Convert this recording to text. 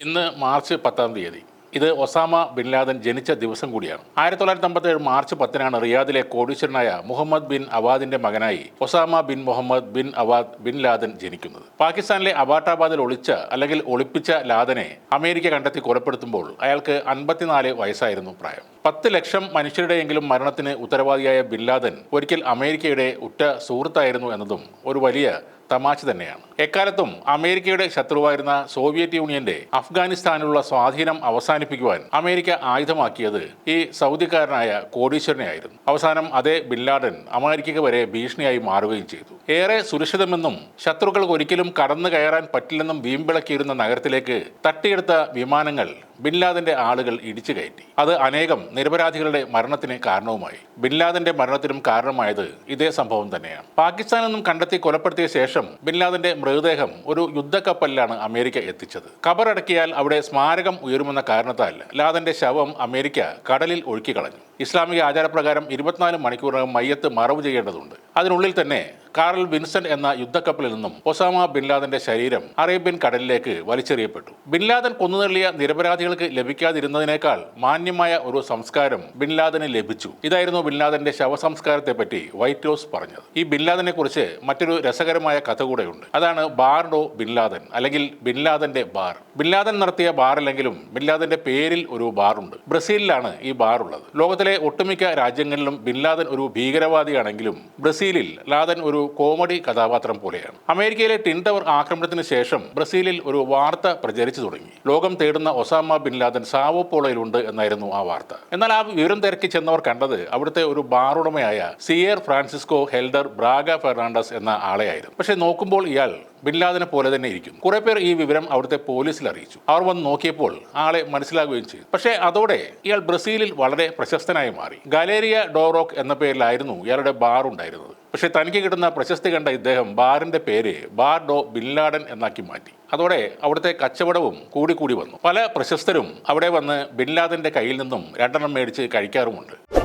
ഇന്ന് മാർച്ച് പത്താം തീയതി. ഇത് ഒസാമ ബിൻ ലാദൻ ജനിച്ച ദിവസം കൂടിയാണ്. ആയിരത്തി തൊള്ളായിരത്തി അമ്പത്തേഴ് മാർച്ച് പത്തിനാണ് റിയാദിലെ കോടീശ്വരനായ മുഹമ്മദ് ബിൻ അവാദിന്റെ മകനായി Osama bin Muhammad bin Awad bin Laden ജനിക്കുന്നത്. പാകിസ്ഥാനിലെ അബാട്ടാബാദിൽ ഒളിച്ച അല്ലെങ്കിൽ ഒളിപ്പിച്ച ലാദനെ അമേരിക്ക കണ്ടെത്തി കൊലപ്പെടുത്തുമ്പോൾ അയാൾക്ക് അൻപത്തിനാല് വയസ്സായിരുന്നു പ്രായം. പത്ത് ലക്ഷം മനുഷ്യരുടെയെങ്കിലും മരണത്തിന് ഉത്തരവാദിയായ ബിൻ ലാദൻ ഒരിക്കൽ അമേരിക്കയുടെ ഉറ്റ സുഹൃത്തായിരുന്നു എന്നതും ഒരു വലിയ തമാശ തന്നെയാണ്. എക്കാലത്തും അമേരിക്കയുടെ ശത്രുവായിരുന്ന സോവിയറ്റ് യൂണിയന്റെ അഫ്ഗാനിസ്ഥാനിലുള്ള സ്വാധീനം അവസാനിപ്പിക്കുവാൻ അമേരിക്ക ആയുധമാക്കിയത് ഈ സൗദിക്കാരനായ കോടീശ്വരനെയായിരുന്നു. അവസാനം അതേ ബിൻലാഡൻ അമേരിക്കയ്ക്ക് വരെ ഭീഷണിയായി മാറുകയും ചെയ്തു. ഏറെ സുരക്ഷിതമെന്നും ശത്രുക്കൾക്ക് ഒരിക്കലും കടന്നു കയറാൻ പറ്റില്ലെന്നും വീമ്പിളക്കിയിരുന്ന നഗരത്തിലേക്ക് തട്ടിയെടുത്ത വിമാനങ്ങൾ ബിൻലാദന്റെ ആളുകൾ ഇടിച്ചു കയറ്റി. അത് അനേകം നിരപരാധികളുടെ മരണത്തിന് കാരണവുമായി. ബിൻലാദന്റെ മരണത്തിനും കാരണമായത് ഇതേ സംഭവം തന്നെയാണ്. പാകിസ്ഥാനിൽ നിന്നും കണ്ടെത്തി കൊലപ്പെടുത്തിയ ശേഷം ബിൻലാദന്റെ മൃതദേഹം ഒരു യുദ്ധക്കപ്പലിലാണ് അമേരിക്ക എത്തിച്ചത്. കബറടക്കിയാൽ അവിടെ സ്മാരകം ഉയരുമെന്ന കാരണത്താൽ ലാദന്റെ ശവം അമേരിക്ക കടലിൽ ഒഴുക്കി കളഞ്ഞു. ഇസ്ലാമിക ആചാരപ്രകാരം ഇരുപത്തിനാല് മണിക്കൂറിനകം മയ്യത്ത് മറവ് ചെയ്യേണ്ടതുണ്ട്. അതിനുള്ളിൽ തന്നെ കാറൽ വിൻസെന്റ് എന്ന യുദ്ധക്കപ്പലിൽ നിന്നും ഒസാമ ബിൻ ലാദന്റെ ശരീരം അറേബ്യൻ കടലിലേക്ക് വലിച്ചെറിയപ്പെട്ടു. ബിൻ ലാദൻ കൊന്നുതള്ളിയ നിരപരാധികൾക്ക് ലഭിക്കാതിരുന്നതിനേക്കാൾ മാന്യമായ ഒരു സംസ്കാരം ബിൻ ലാദന് ലഭിച്ചു. ഇതായിരുന്നു ബിൻ ലാദന്റെ ശവസംസ്കാരത്തെ പറ്റി വൈറ്റ് ഹൗസ് പറഞ്ഞത്. ഈ ബിൻ ലാദനെ കുറിച്ച് മറ്റൊരു രസകരമായ കഥ കൂടെയുണ്ട്. അതാണ് ബാർഡോ ബിൻ ലാദൻ അല്ലെങ്കിൽ ബിൻ ലാദന്റെ ബാർ. ബിൻ ലാദൻ നടത്തിയ ബാറല്ലെങ്കിലും ബിൻ ലാദന്റെ പേരിൽ ഒരു ബാറുണ്ട്. ബ്രസീലിലാണ് ഈ ബാർ ഉള്ളത്. ലോകത്തിലെ ഒട്ടുമിക്ക രാജ്യങ്ങളിലും ബിൻ ലാദൻ ഒരു ഭീകരവാദിയാണെങ്കിലും ബ്രസീലിൽ ലാദൻ ഒരു കോമഡി കഥാപാത്രം പോലെയാണ്. അമേരിക്കയിലെ ടിൻ ടവർ ആക്രമണത്തിന് ശേഷം ബ്രസീലിൽ ഒരു വാർത്ത പ്രചരിച്ചു തുടങ്ങി. ലോകം തേടുന്ന ഒസാമ ബിൻ ലാദൻ സാവോ പോളയിലുണ്ട് എന്നായിരുന്നു ആ വാർത്ത. എന്നാൽ ആ വിവരം തിരക്കി ചെന്നവർ കണ്ടത് അവിടുത്തെ ഒരു ബാറുടമയായ സിയർ ഫ്രാൻസിസ്കോ ഹെൽഡർ ബ്രാഗ ഫെർണാണ്ടസ് എന്ന ആളെയായിരുന്നു. പക്ഷേ നോക്കുമ്പോൾ ഇയാൾ ബിൻ ലാദനെ പോലെ തന്നെ ഇരിക്കും കുറെ പേർ ഈ വിവരം അവിടുത്തെ പോലീസിൽ അറിയിച്ചു. അവർ വന്ന് നോക്കിയപ്പോൾ ആളെ മനസ്സിലാകുകയും ചെയ്തു. പക്ഷേ അതോടെ ഇയാൾ ബ്രസീലിൽ വളരെ പ്രശസ്തനായി മാറി. ഗാലേരിയ ഡോറോക്ക് എന്ന പേരിലായിരുന്നു ഇയാളുടെ ബാർ ഉണ്ടായിരുന്നത് പക്ഷേ തനിക്ക് കിട്ടുന്ന പ്രശസ്തി കണ്ട ഇദ്ദേഹം ബാറിന്റെ പേര് ബാർ ഡോ ബില്ലാടൻ എന്നാക്കി മാറ്റി. അതോടെ അവിടുത്തെ കച്ചവടവും കൂടിക്കൂടി കൂടി വന്നു. പല പ്രശസ്തരും അവിടെ വന്ന് ബില്ലാദന്റെ കയ്യിൽ നിന്നും രണ്ടെണ്ണം മേടിച്ച് കഴിക്കാറുമുണ്ട്.